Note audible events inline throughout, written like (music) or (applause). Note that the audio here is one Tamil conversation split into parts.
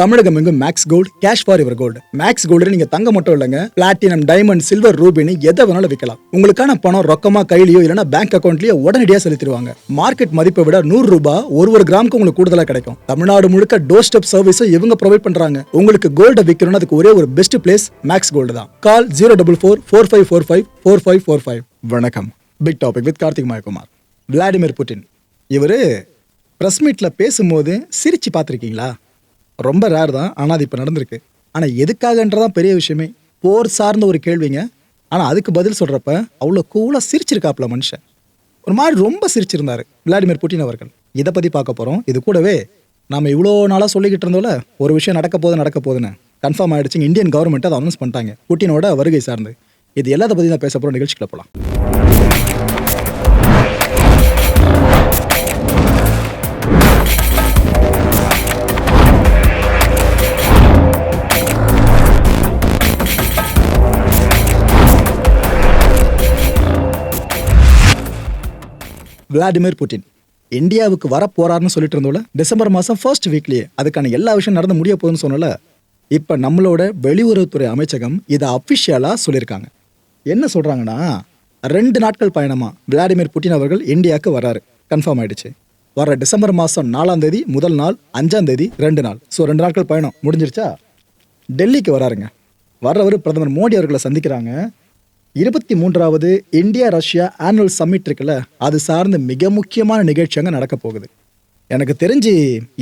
தமிழகம் எங்கும் மேக்ஸ் கோல்டு கேஷ் ஃபார் இவர் கோல்டு மேக்ஸ் கோல்டு நீங்க தங்க மட்டும் இல்லைங்க. பிளாட்டினம் டைமண்ட் சில்வர் ரூபினி எதை வேணாலும் விற்கலாம் உங்களுக்கான பணம் ரொக்கமா கையிலயோ இல்லைன்னா பேங்க் அக்கௌண்ட்லயோ உடனடியாக செலுத்திடுவாங்க. மார்க்கெட் மதிப்பை விட நூறு ரூபாய் ஒரு ஒரு கிராமுக்கு உங்களுக்கு கூடுதலா கிடைக்கும். தமிழ்நாடு முழுக்க டோர் ஸ்டெப் சர்வீஸும் இவங்க ப்ரொவைட் பண்றாங்க. உங்களுக்கு கோல்ட விற்கணும்னு அதுக்கு ஒரே ஒரு பெஸ்ட் பிளேஸ் மேக்ஸ் கோல்டு தான். Call zero double four four five four five four five four five வணக்கம். Big topic with Karthik Mayakumar. Vladimir Putin இவர் ப்ரெஸ் மீட்டில் பேசும்போது சிரிச்சு பார்த்துருக்கீங்களா? ரொம்ப ரேர் தான் ஆனால் அது இப்போ நடந்திருக்கு. ஆனால் எதுக்காகன்றதான் பெரிய விஷயமே. போர் சார்ந்த ஒரு கேள்விங்க. ஆனால் அதுக்கு பதில் சொல்கிறப்ப அவ்வளோ கூலாக சிரிச்சிருக்காப்புல மனுஷன். ஒரு மாதிரி ரொம்ப சிரிச்சிருந்தார் விளாடிமிர் புட்டின் அவர்கள். இதை பற்றி பார்க்க போகிறோம் இது கூடவே நாம் இவ்வளோ நாளாக சொல்லிக்கிட்டு இருந்தோம்ல ஒரு விஷயம் நடக்க போது நடக்க போதுன்னு கன்ஃபார்ம் ஆகிடுச்சு இந்தியன் கவர்மெண்ட் அதை அனௌன்ஸ் பண்ணிட்டாங்க புட்டினோட வருகை சார்ந்து. இது எல்லாத்த பற்றி தான் பேச போகிறோம் நிகழ்ச்சிக்குள்ள போகலாம் விளாடிமிர் புட்டின். இந்தியாவுக்கு வர போறாருன்னு சொல்லிட்டு இருந்தோம்ல டிசம்பர் மாதம் ஃபர்ஸ்ட் வீக்லேயே அதுக்கான எல்லா விஷயம் நடந்து முடிய போகுதுன்னு சொன்னல இப்போ நம்மளோட வெளியுறவுத்துறை அமைச்சகம் இதை அஃபிஷியலாக சொல்லியிருக்காங்க. என்ன சொல்கிறாங்கன்னா ரெண்டு நாட்கள் பயணமாக விளாடிமிர் புட்டின் அவர்கள் இந்தியாவுக்கு வராரு. கன்ஃபார்ம் ஆயிடுச்சு. வர டிசம்பர் மாதம் நாலாம் தேதி முதல் நாள் அஞ்சாம் தேதி ரெண்டு நாள். ஸோ ரெண்டு நாட்கள் பயணம் முடிஞ்சிருச்சா? டெல்லிக்கு வராருங்க. வர்றவர் பிரதமர் மோடி அவர்களை சந்திக்கிறாங்க. இருபத்தி மூன்றாவது இந்தியா ரஷ்யா ஆனுவல் சம்மிட் இருக்குல்ல அது சார்ந்த மிக முக்கியமான நிகழ்ச்சி அங்கே நடக்க போகுது. எனக்கு தெரிஞ்சு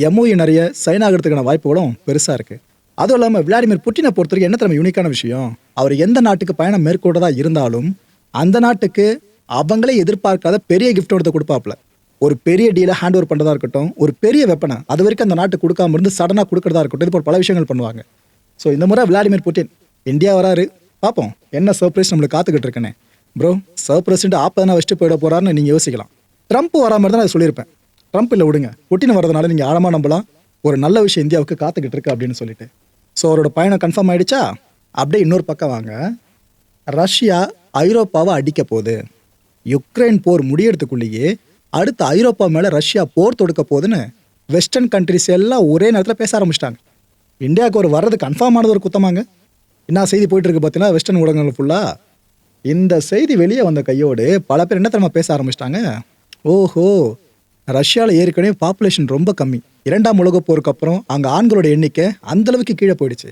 எம்ஓஇ நிறைய சைன் ஆகிறதுக்கான வாய்ப்புகளும் பெருசாக இருக்குது அதுவும் இல்லாமல் விளாடிமிர் புட்டினை பொறுத்தவரைக்கும் என்ன தெரியுமா யூனிக்கான விஷயம்? அவர் எந்த நாட்டுக்கு பயணம் மேற்கொண்டதா இருந்தாலும் அந்த நாட்டுக்கு அவங்களே எதிர்பார்க்காத பெரிய கிஃப்ட் ஒருத்த கொடுப்பாப்ல. ஒரு பெரிய டீலை ஹேண்ட் ஓவர் பண்ணுறதா இருக்கட்டும் ஒரு பெரிய வெப்பனை அது வரைக்கும் அந்த நாட்டுக்கு கொடுக்காம இருந்து சடனாக கொடுக்குறதா இருக்கட்டும் இது போல் பல விஷயங்கள் பண்ணுவாங்க. ஸோ இந்த முறை விளாடிமிர் புட்டின் இந்தியா வராரு. பார்ப்போம் என்ன சர்ப்ரைஸ் நம்மளுக்கு காத்துக்கிட்டு இருக்கேனே ப்ரோ சர்ப்ரைஸ்ட்டு ஆப்பதான வச்சுட்டு போயிட போறாருன்னு நீங்கள் யோசிக்கலாம். ட்ரம்ப் வராமல் தான் நான் சொல்லியிருப்பேன். ட்ரம்ப் இல்லை விடுங்க. புட்டின் வரதுனால நீங்கள் ஆழமாக நம்பலாம். ஒரு நல்ல விஷயம் இந்தியாவுக்கு காத்துக்கிட்டு இருக்கு அப்படின்னு சொல்லிட்டு. ஸோ அவரோட பயணம் கன்ஃபார்ம் ஆயிடுச்சா? அப்படியே இன்னொரு பக்கம் வாங்க. ரஷ்யா ஐரோப்பாவை அடிக்க போகுது. யுக்ரைன் போர் முடியறதுக்குள்ளேயே அடுத்து ஐரோப்பா மேலே ரஷ்யா போர் தொடுக்க போகுதுன்னு வெஸ்டர்ன் கண்ட்ரிஸ் எல்லாம் ஒரே நேரத்தில் பேச ஆரம்பிச்சிட்டாங்க. இந்தியாவுக்கு ஒரு வர்றது கன்ஃபார்ம் ஆனது ஒரு குத்தமாங்க. என்ன செய்தி போயிட்டு இருக்கு பார்த்தீங்கன்னா வெஸ்டர்ன் ஊடகங்கள் ஃபுல்லாக இந்த செய்தி வெளியே வந்த கையோடு பல பேர் என்ன தெரியுமா பேச ஆரம்பிச்சிட்டாங்க? ஓஹோ! ரஷ்யாவில் ஏற்கனவே பாப்புலேஷன் ரொம்ப கம்மி. இரண்டாம் உலகப் போருக்கு அப்புறம் அங்கே ஆண்களோட எண்ணிக்கை அந்தளவுக்கு கீழே போயிடுச்சு.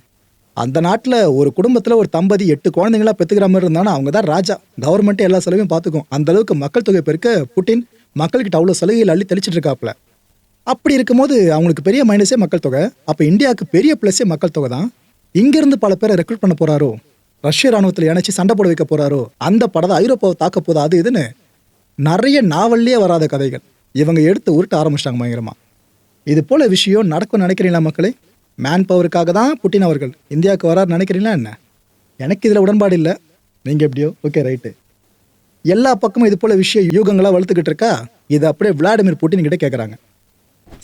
அந்த நாட்டில் ஒரு குடும்பத்தில் ஒரு தம்பதி எட்டு குழந்தைங்களா பெற்றுக்கிற மாதிரி இருந்தாலும் அவங்க தான் ராஜா. கவர்மெண்ட்டே எல்லா செலவையும் பார்த்துக்கும். அந்தளவுக்கு மக்கள் தொகை பெருக்க. புட்டின் மக்கள்கிட்ட அவ்வளோ சலுகைகள் அள்ளி தெளிச்சிட்டு இருக்காப்புல. அப்படி இருக்கும்போது அவங்களுக்கு பெரிய மைனஸே மக்கள் தொகை. அப்போ இந்தியாவுக்கு பெரிய ப்ளஸ்ஸே மக்கள் தொகை தான். இங்கிருந்து பல பேரை ரெக்ரூட் பண்ண போறாரோ? ரஷ்ய ராணுவத்தில் இணைச்சி சண்டை போட வைக்க போறாரோ? அந்த படத்தை ஐரோப்பாவை தாக்க போதா அது இதுன்னு நிறைய நாவல்லையே வராத கதைகள். இவங்க எடுத்து உருட்ட ஆரம்பிச்சிட்டாங்க பயங்கரமா. இது போல விஷயம் நடக்கும் நினைக்கிறீங்களா மக்களே? மேன் பவருக்காக தான் புட்டின் அவர்கள். இந்தியாவுக்கு வரார் நினைக்கிறீங்களா என்ன? எனக்கு இதில் உடன்பாடு இல்லை. நீங்கள் எப்படியோ? ஓகே ரைட்டு எல்லா பக்கமும் இது போல விஷயம் யூகங்களாக வளர்த்துக்கிட்டு இருக்கா? இது அப்படியே விளாடிமிர் புட்டின் கிட்டே கேட்குறாங்க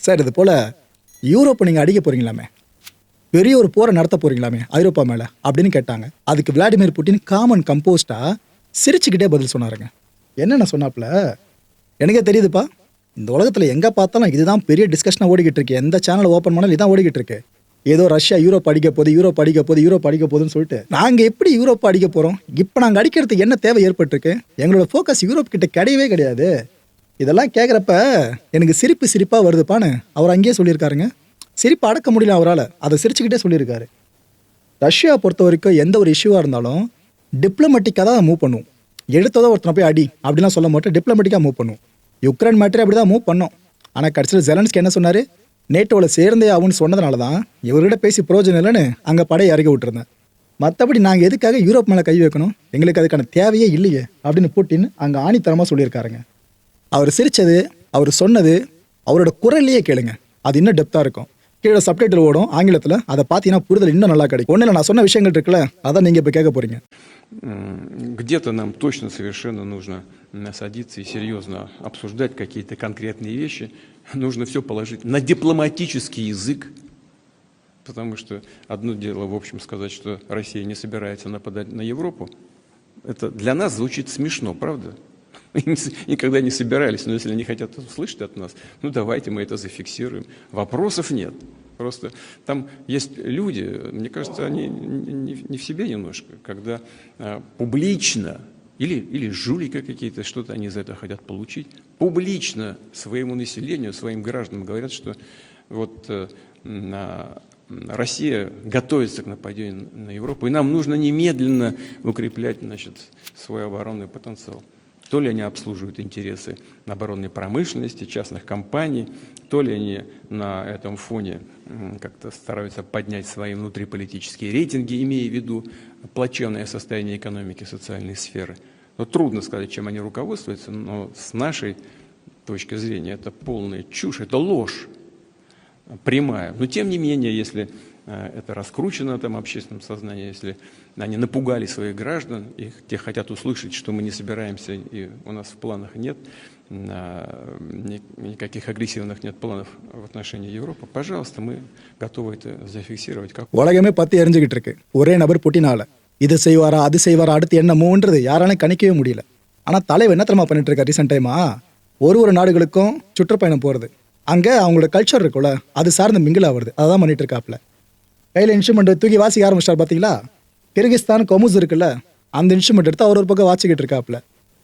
சார் இது போல் யூரோப்பை நீங்கள் அடிக்க போகிறீங்களாமே பெரிய ஒரு போரை நடத்த போறீங்களாமே ஐரோப்பா மேலே அப்படின்னு கேட்டாங்க. அதுக்கு விளாடிமிர் புட்டின் காமன் கம்போஸ்டா சிரிச்சுக்கிட்டே பதில் சொன்னாருங்க. என்னென்ன சொன்னாப்புல? எனக்கே தெரியுதுப்பா. இந்த உலகத்தில் எங்கே பார்த்தாலும் இதுதான் பெரிய டிஸ்கஷனாக ஓடிக்கிட்டு இருக்கு. எந்த சேனல் ஓப்பன் பண்ணாலும் இதான் ஓடிக்கிட்டு இருக்கு. ஏதோ ரஷ்யா யூரோப் அடிக்க போகுது யூரோப் அடிக்க போகுது யூரோப் அடிக்க போகுதுன்னு சொல்லிட்டு நாங்கள் எப்படி யூரோப் அடிக்க போகிறோம் இப்போ நாங்கள் அடிக்கிறதுக்கு என்ன தேவை ஏற்பட்டிருக்கு? எங்களோட ஃபோக்கஸ் யூரோப் கிட்ட கிடையவே கிடையாது. இதெல்லாம் கேட்குறப்ப எனக்கு சிரிப்பு சிரிப்பாக வருதுப்பான்னு அவர் அங்கேயே சொல்லியிருக்காருங்க. சிரிப்பு அடக்க முடியல அவரால். அதை சிரிச்சுக்கிட்டே சொல்லியிருக்காரு. ரஷ்யா பொறுத்த வரைக்கும் எந்த ஒரு இஷ்யூவாக இருந்தாலும் டிப்ளமெட்டிக்காக தான் மூவ் பண்ணும். எடுத்ததோ ஒருத்தனை போய் அடி அப்படிலாம் சொல்ல மாட்டோம். டிப்ளமெட்டிக்காக மூவ் பண்ணும். யுக்ரைன் மேட்டரே அப்படி தான் மூவ் பண்ணோம். ஆனால் கடைசியில் ஜெலன்ஸ்க்கு என்ன சொன்னார்? நேட்டோவில் சேர்ந்தே ஆகும்னு சொன்னதுனால தான் இவர்கிட்ட பேசி பிரயோஜனம் இல்லைன்னு அங்கே படையை இறக்கி விட்டுருந்தேன். மற்றபடி நாங்கள் எதுக்காக யூரோப் மேலே கை வைக்கணும்? எங்களுக்கு அதுக்கான தேவையே இல்லையே அப்படின்னு போட்டின்னு அங்கே ஆணித்தரமாக சொல்லியிருக்காருங்க. அவர் சிரித்தது அவர் சொன்னது அவரோட குரல்லையே கேளுங்க. அது இன்னும் டெப்த்தாக இருக்கும். கீழே சப்டைட்டில் ஓடும் ஆங்கிலத்தில் அதை பார்த்தீங்கன்னா புரிதல் இன்னும் நல்லா கிடைக்கும் ஒன்றும் நான் சொன்ன விஷயங்கள் இருக்குல்ல அதான் நீங்கள் இப்போ கேட்க போகிறீங்க М, Где-то нам точно совершенно нужно м, садиться и серьезно обсуждать какие-то конкретные вещи. Нужно все положить на дипломатический язык, потому что одно дело, в общем, сказать, что Россия не собирается нападать на Европу. Это для нас звучит смешно, правда? (laughs) Никогда не собирались, но если они хотят услышать от нас, ну давайте мы это зафиксируем. Вопросов нет. Просто там есть люди, мне кажется, они не, в себе немножко, когда а, публично или, или жулика какие-то, что-то они за это хотят получить, публично своему населению, своим гражданам говорят, что вот э, на- Россия готовится к нападению на Европу, и нам нужно немедленно укреплять значит, свой оборонный потенциал. То ли они обслуживают интересы оборонной промышленности, частных компаний, то ли они на этом фоне как-то стараются поднять свои внутриполитические рейтинги, имея в виду плачевное состояние экономики, социальной сферы. Но трудно сказать, чем они руководствуются, но с нашей точки зрения это полная чушь, это ложь прямая. Но тем не менее, если это раскручено там общественном сознании, если они напугали своих граждан, и те хотят услышать, что мы не собираемся, и у нас в планах нет, э, ни- никаких агрессивных нет планов в отношении Европы, пожалуйста, мы готовы это зафиксировать как உலகமே பத்தி எரிஞ்சுக்கிட்டு இருக்கு ஒரே நபர் புட்டினால இது செய்வாரா அது செய்வாரா அடுத்து என்னமோன்றது யாராலையும் கணிக்கவே முடியல ஆனா தலைவர் என்ன தெரியுமா பண்ணிட்டு இருக்காரு ரீசெண்ட் டைமா ஒரு ஒரு நாடுகளுக்கும் சுற்றுப்பயணம் போறது அங்க அவங்களோட கல்ச்சர் இருக்கும்ல அது சார்ந்து மிங்கில் ஆகுறது அதான் பண்ணிட்டு இருக்காப்ல கையில் இன்ஸ்ட்ருமெண்ட் தூக்கி வாசிக்க ஆரம்பிச்சிட்டார் பார்த்தீங்களா கிர்கிஸ்தான் கொமுஸ் இருக்குல்ல அந்த இன்ஸ்ட்ருமெண்ட் எடுத்து அவர் ஒரு பக்கம் வாசிக்கிட்டு இருக்காப்ல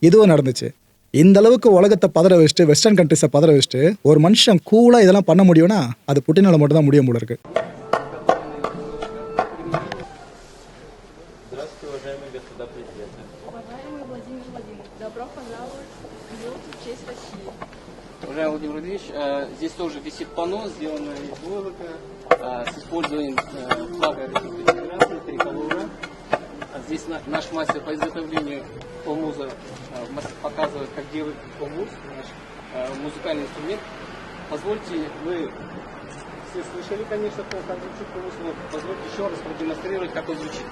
இதுவும் நடந்துச்சு. இந்த அளவுக்கு உலகத்தை பதற வச்சுட்டு வெஸ்டர்ன் கண்ட்ரிஸை பதற வச்சுட்டு ஒரு மனுஷன் கூலாக இதெல்லாம் பண்ண முடியும்னா அது புட்டினால் மட்டும் தான் முடியும் போல இருக்கு. Владимирович, э, здесь тоже висит панно, сделанное из войлока, э, с использованием э, флага Российской Федерации, триколора. А Здесь на- наш мастер по изготовлению помуза мас- показывает, как делать помуз, наш музыкальный инструмент. Позвольте, вы все слышали, конечно, звучит помуз, но позвольте еще раз продемонстрировать, как он звучит.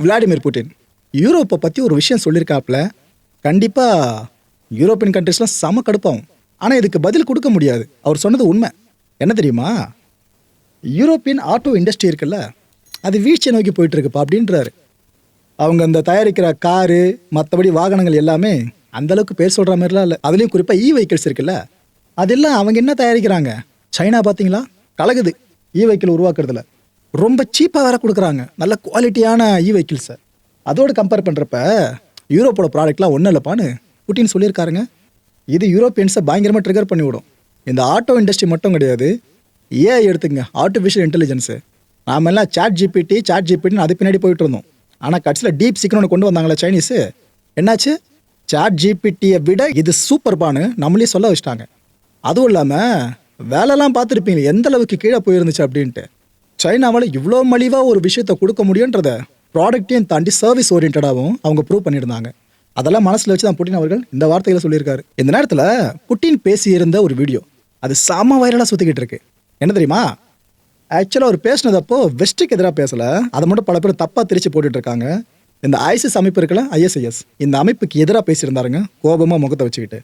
Vladimir Putin. யூரோப்பை பற்றி ஒரு விஷயம் சொல்லியிருக்காப்புல கண்டிப்பாக யூரோப்பியன் கண்ட்ரிஸ்லாம் செம கடுப்பாகும் ஆனால் இதுக்கு பதில் கொடுக்க முடியாது. அவர் சொன்னது உண்மை. என்ன தெரியுமா? யூரோப்பியன் ஆட்டோ இண்டஸ்ட்ரி இருக்குல்ல அது வீழ்ச்சியை நோக்கி போயிட்டுருக்குப்பா அப்படின்றாரு. அவங்க அந்த தயாரிக்கிற காரு மற்றபடி வாகனங்கள் எல்லாமே அந்தளவுக்கு பேர் சொல்கிற மாதிரிலாம் இல்லை. அதுலேயும் குறிப்பாக இ வெஹிக்கிள்ஸ் இருக்குல்ல அதெல்லாம் அவங்க என்ன தயாரிக்கிறாங்க? சைனா பார்த்தீங்களா கலகுது. E vehicle உருவாக்குறதுல. ரொம்ப சீப்பாக வேற கொடுக்குறாங்க. நல்ல குவாலிட்டியான இ வெஹிக்கிள்ஸை அதோடு கம்பேர் பண்ணுறப்ப யூரோப்போட ப்ராடக்ட்லாம் ஒன்றும் இல்லைப்பான்னு புட்டின்னு சொல்லியிருக்காருங்க. இது யூரோப்பியன்ஸை பயங்கரமாக ட்ரிகர் பண்ணிவிடும் இந்த ஆட்டோ இண்டஸ்ட்ரி மட்டும் கிடையாது. ஏஐ எடுத்துங்க ஆர்டிஃபிஷியல் இன்டெலிஜென்ஸு நாம எல்லாம் சாட் ஜிபிடி சாட் ஜிபிடின்னு அது பின்னாடி போயிட்டு இருந்தோம். ஆனால் கடைசியில் டீப் சீக்கிரம் கொண்டு வந்தாங்களே சைனீஸு என்னாச்சு? சாட் ஜிபிடியை விட இது சூப்பர்பான்னு நம்மளே சொல்ல வச்சிட்டாங்க. அதுவும் இல்லாமல் வேலைலாம் பார்த்துருப்பீங்க எந்த அளவுக்கு கீழே போயிருந்துச்சு அப்படின்ட்டு. சைனாவால் இவ்வளோ மலிவாக ஒரு விஷயத்தை கொடுக்க முடியுன்றத ப்ராடக்ட்டையும் தாண்டி சர்வீஸ் ஓரியன்டாகவும் அவங்க ப்ரூவ் பண்ணியிருந்தாங்க. அதெல்லாம் மனசில் வச்சு தான் புட்டின் அவர்கள் இந்த வார்த்தைகளை சொல்லியிருக்காரு. இந்த நேரத்தில் புட்டின் பேசியிருந்த ஒரு வீடியோ அது செம வைரலாக சுற்றிக்கிட்டு இருக்கு. என்ன தெரியுமா? ஆக்சுவலாக அவர் பேசினதப்போ வெஸ்ட்டுக்கு எதிராக பேசலை அதை மட்டும் பல பேர் தப்பாக திரிச்சு போட்டுட்டு இருக்காங்க. இந்த ஐசிஸ் அமைப்பு இருக்குல்ல ஐஎஸ்ஐஎஸ் இந்த அமைப்புக்கு எதிராக பேசியிருந்தாருங்க கோபமாக முகத்தை வச்சுக்கிட்டு.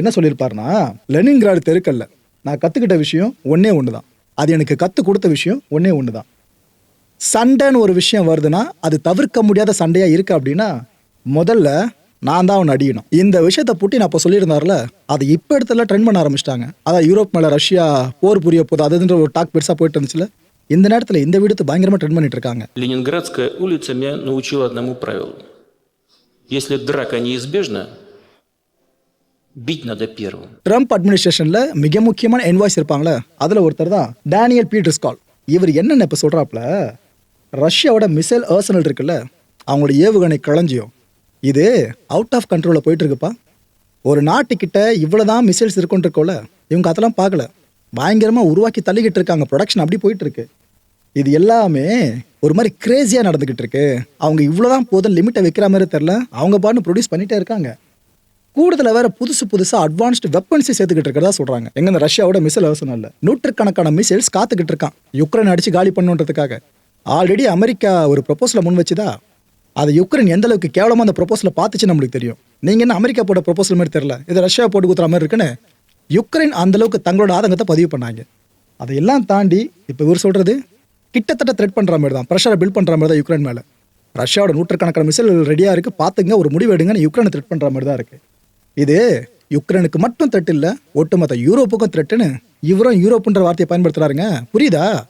என்ன சொல்லியிருப்பாருன்னா லெனின்கிராடு தெருக்கல்ல நான் கற்றுக்கிட்ட விஷயம் ஒன்றே ஒன்று தான் அது எனக்கு கற்றுக் கொடுத்த விஷயம் ஒன்றே ஒன்று தான் சண்டைன்னு ஒரு விஷயம் வருதுன்னா அது தவிர்க்க முடியாத சண்டையாக இருக்கு அப்படின்னா முதல்ல நான் தான் அவனை அடிக்கணும் இந்த விஷயத்த புட்டின் அப்போ சொல்லியிருந்தார்ல அது இப்போ இடத்துல ட்ரெண்ட் பண்ண ஆரம்பிச்சிட்டாங்க அதான் யூரோப் மேலே ரஷ்யா போர் புரிய போகுது அதுன்ற ஒரு டாக் பெருசாக போயிட்டு இருந்துச்சுல இந்த நேரத்தில் இந்த வீடு பயங்கரமாக ட்ரெண்ட் பண்ணிட்டு இருக்காங்க Ленинградская улица меня научила одному правилу. Если драка неизбежна, бить надо первым. ட்ரம்ப் அட்மினிஸ்ட்ரேஷனில் மிக முக்கியமான என்வாய்ஸ் இருப்பாங்களே அதில் ஒருத்தர் தான் டேனியல் பீட்டர்ஸ்கால் இவர் என்னென்ன இப்போ சொல்கிறாப்புல ரஷ்யாவோட மிசைல் ஏர்சனல் இருக்குல்ல அவங்களோட ஏவுகணை களஞ்சியம். இது அவுட் ஆஃப் கண்ட்ரோலில் போயிட்டு இருக்குப்பா ஒரு நாட்டுக்கிட்ட இவ்வளோ தான் மிசைல்ஸ் இருக்குன்னு இருக்கோல இவங்க அதெல்லாம் பார்க்கல. பயங்கரமாக உருவாக்கி தள்ளிக்கிட்டு இருக்காங்க ப்ரொடக்ஷன் அப்படி போயிட்டு இருக்கு இது எல்லாமே ஒரு மாதிரி கிரேசியாக நடந்துக்கிட்டு இருக்கு அவங்க இவ்வளோ தான் போதும் லிமிட்டை வைக்கிற மாதிரி தெரில அவங்க பாட்டு ப்ரொடியூஸ் பண்ணிகிட்டே இருக்காங்க. கூடுதலாக வேற புதுசு புதுசாக அட்வான்ஸ்டு வெப்பன்ஸை சேர்த்துக்கிட்டு இருக்கிறதா சொல்றாங்க. எங்க இந்த ரஷ்யாவோட மிசைல் அவசரம் இல்லை. நூற்றுக்கணக்கான மிசைல்ஸ் காத்துக்கிட்டு இருக்கான். யுக்ரைன் அடிச்சு காலி பண்ணுன்றதுக்காக. ஆல்ரெடி அமெரிக்கா ஒரு ப்ரொபோசலை முன் வச்சுதா? அது யுக்ரைன் எந்த அளவுக்கு கேவலமாக அந்த ப்ரொபோசலை பார்த்துச்சு நம்மளுக்கு தெரியும். நீங்க என்ன அமெரிக்கா போட்ட ப்ரொபோசல் மாதிரி தெரியல? இது ரஷ்யா போட்டு குத்துற மாதிரி இருக்குன்னு யுக்ரைன் அந்தளவுக்கு தங்களோட ஆதங்கத்தை பதிவு பண்ணாங்க. அதையெல்லாம் தாண்டி இப்போ இவர் சொல்றது கிட்டத்தட்ட த்ரெட் பண்ணுற மாதிரி தான். ப்ரெஷரை பில்ட் பண்ணுற மாதிரி தான் யுக்ரைன் மேலே. ரஷ்யாவோட நூற்றுக்கணக்கான மிசைல் ரெடியாக இருக்குது பார்த்துங்க ஒரு முடிவு எடுங்கன்னு யுக்ரைனை த்ரெட் பண்ணுற மாதிரி தான் இருக்குது இது யுக்ரைனுக்கு மட்டும் த்ரெட் இல்ல ஒட்டுமொத்த யூரோப்புக்கும் த்ரெட்டுன்னு இவரும் யூரோப்புன்ற வார்த்தையை பயன்படுத்துறாருங்க. புரியுதா?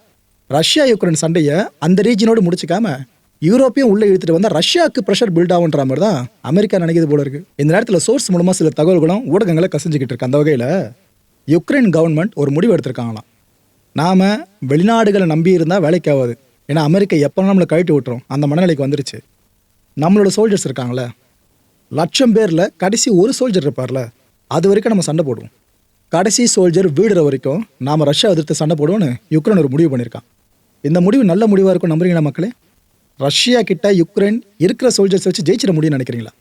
ரஷ்யா யுக்ரைன் சண்டையை அந்த ரீஜனோடு முடிச்சுக்காம யூரோப்பையும் உள்ள இழுத்துட்டு வந்தா ரஷ்யாவுக்கு ப்ரெஷர் பில்ட் ஆகுன்ற மாதிரி தான் அமெரிக்கா நினைக்கிறது போல இருக்கு. இந்த நேரத்தில் சோர்ஸ் மூலமா சில தகவல்களும் ஊடகங்களை கசிஞ்சுக்கிட்டு இருக்கு. அந்த வகையில் யுக்ரைன் கவர்மெண்ட் ஒரு முடிவு எடுத்திருக்காங்களாம். நாம வெளிநாடுகளை நம்பி இருந்தால் வேலைக்கு ஆகாது. ஏன்னா அமெரிக்கா எப்போ நம்மளை கழட்டி விட்டுரும். அந்த மனநிலைக்கு வந்துருச்சு. நம்மளோட சோல்ஜர்ஸ் இருக்காங்களே லட்சம் பேரில் கடைசி ஒரு சோல்ஜர் இருப்பார்ல அது வரைக்கும் நம்ம சண்டை போடுவோம். கடைசி சோல்ஜர் வீடுற வரைக்கும் நாம் ரஷ்யா எதிர்த்து சண்டை போடுவோம்னு யுக்ரைன் ஒரு முடிவு பண்ணியிருக்கான். இந்த முடிவு நல்ல முடிவாக இருக்கும் நம்புறீங்களா மக்களே? ரஷ்யா கிட்ட யுக்ரைன் இருக்கிற சோல்ஜர்ஸ் வச்சு ஜெயிச்சிட முடியும்னு நினைக்கிறீங்களா?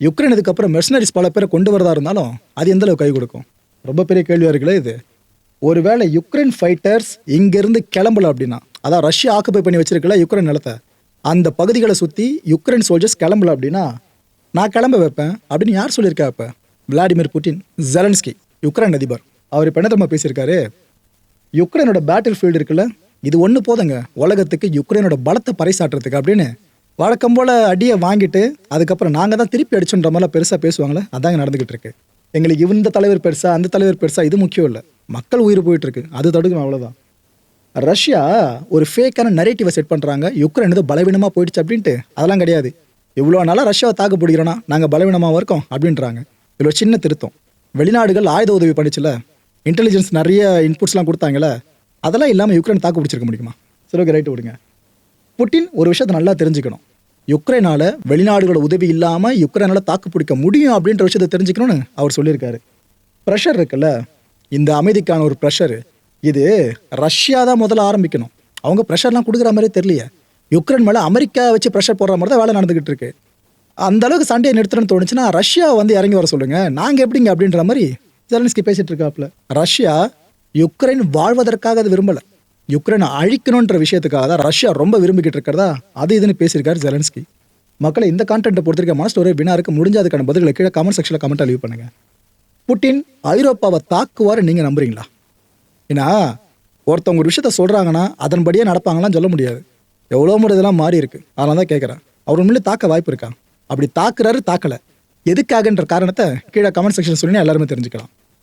யுக்ரைன் இதுக்கப்புறம் மெர்சனரிஸ் பல பேரை கொண்டு வரதா இருந்தாலும் அது எந்த அளவுக்கு கை கொடுக்கும்? ரொம்ப பெரிய கேள்வியாக இருக்குல்ல இது. ஒருவேளை யுக்ரைன் ஃபைட்டர்ஸ் இங்கேருந்து கிளம்பல அப்படின்னா அதான் ரஷ்யா ஆக்குப்பை பண்ணி வச்சிருக்கல யுக்ரைன் நிலத்தை அந்த பகுதிகளை சுற்றி யுக்ரைன் சோல்ஜர்ஸ் கிளம்பல அப்படின்னா நான் கிளம்ப வைப்பேன் அப்படின்னு யார் சொல்லியிருக்கா இப்போ விளாடிமிர் புட்டின் ஜெலன்ஸ்கி யுக்ரைன் அதிபர். அவர் இப்போ என்ன தெரியுமா பேசியிருக்காரு? யுக்ரைனோட பேட்டில் ஃபீல்டு இருக்குல்ல இது ஒன்று போதுங்க. உலகத்துக்கு யுக்ரைனோட பலத்தை பறைசாற்றுறதுக்கு அப்படின்னு வழக்கம் போல் அடியை வாங்கிட்டு அதுக்கப்புறம் நாங்கள் தான் திருப்பி அடிச்சுன்ற மாதிரிலாம் பெருசாக பேசுவாங்களே அதாங்க நடந்துகிட்டு இருக்கு. எங்களுக்கு இந்த தலைவர் பெருசா அந்த தலைவர் பெருசா இது முக்கியம் இல்லை. மக்கள் உயிர் போயிட்டு இருக்கு. அது தடுக்கணும் அவ்வளோதான் ரஷ்யா ஒரு ஃபேக்கான நரேட்டிவை செட் பண்ணுறாங்க யுக்ரைன் ஏதோ பலவீனமாக போயிடுச்சு அப்படின்ட்டு. அதெல்லாம் கிடையாது. இவ்வளோ நாளாக ரஷ்யாவை தாக்கு பிடிக்கிறோன்னா நாங்கள் பலவீனமாக இருக்கோம் அப்படின்றாங்க. இதில் ஒரு சின்ன திருத்தம். வெளிநாடுகள் ஆயுத உதவி பண்ணிச்சுல? இன்டெலிஜென்ஸ் நிறைய இன்புட்ஸ்லாம் கொடுத்தாங்கல்ல? அதெல்லாம் இல்லாமல் யுக்ரைன் தாக்கு பிடிச்சிருக்க முடியுமா? சரி ஓகே ரைட்டு விடுங்க. புட்டின் ஒரு விஷயத்தை நல்லா தெரிஞ்சுக்கணும். யுக்ரைனால் வெளிநாடுகளோட உதவி இல்லாமல் யுக்ரைனால் தாக்கு பிடிக்க முடியும் அப்படின்ற விஷயத்தை தெரிஞ்சுக்கணும்னு அவர் சொல்லியிருக்காரு. ப்ரெஷர் இருக்குல்ல? இந்த அமைதிக்கான ஒரு ப்ரெஷர் இது ரஷ்யா தான் முதல்ல ஆரம்பிக்கணும். அவங்க ப்ரெஷர்லாம் கொடுக்குற மாதிரி தெரியலையே. யுக்ரைன் மேலே அமெரிக்கா வச்சு ப்ரெஷர் போடுற மாதிரி தான் வேலை நடந்துகிட்டு இருக்கு. அந்த அளவுக்கு சண்டையை நிறுத்தணும்னு தோணுச்சுன்னா ரஷ்யா வந்து இறங்கி வர சொல்லுங்க. நாங்கள் எப்படிங்க அப்படின்ற மாதிரி ஜெலன்ஸ்கி பேசிட்டு இருக்காப்புல. ரஷ்யா யுக்ரைன் வாழ்வதற்காக அது விரும்பலை. யுக்ரைனை அழிக்கணுன்ற விஷயத்துக்காக தான் ரஷ்யா ரொம்ப விரும்பிக்கிட்டு இருக்கிறதா? அது இதுன்னு பேசியிருக்காரு ஜெலன்ஸ்கி மக்களை இந்த கான்டென்ட்டை பொறுத்திருக்க மனசு ஒரே வினா இருக்கு முடிஞ்ச அதுக்கான பதில்களை கீழே கமெண்ட் செக்ஷனில் கமெண்ட் லீவ் பண்ணுங்க. புட்டின் ஐரோப்பாவை தாக்குவார் நீங்க நம்புறீங்களா? ஏன்னா ஒருத்தவங்க ஒரு விஷயத்த சொல்றாங்கன்னா அதன்படியே நடப்பாங்களான்னு சொல்ல முடியாது. எவ்வளோ முறை இதெல்லாம் மாறி இருக்கு. அதனால தான் கேட்குறேன் அவர் உண்மையிலே தாக்க வாய்ப்பு இருக்கா? அப்படி தாக்குறாரு தாக்கல. எதுக்காகன்ற காரணத்தை கீழே கமெண்ட் செக்ஷன் சொல்லி எல்லாருமே தெரிஞ்சுக்கலாம்.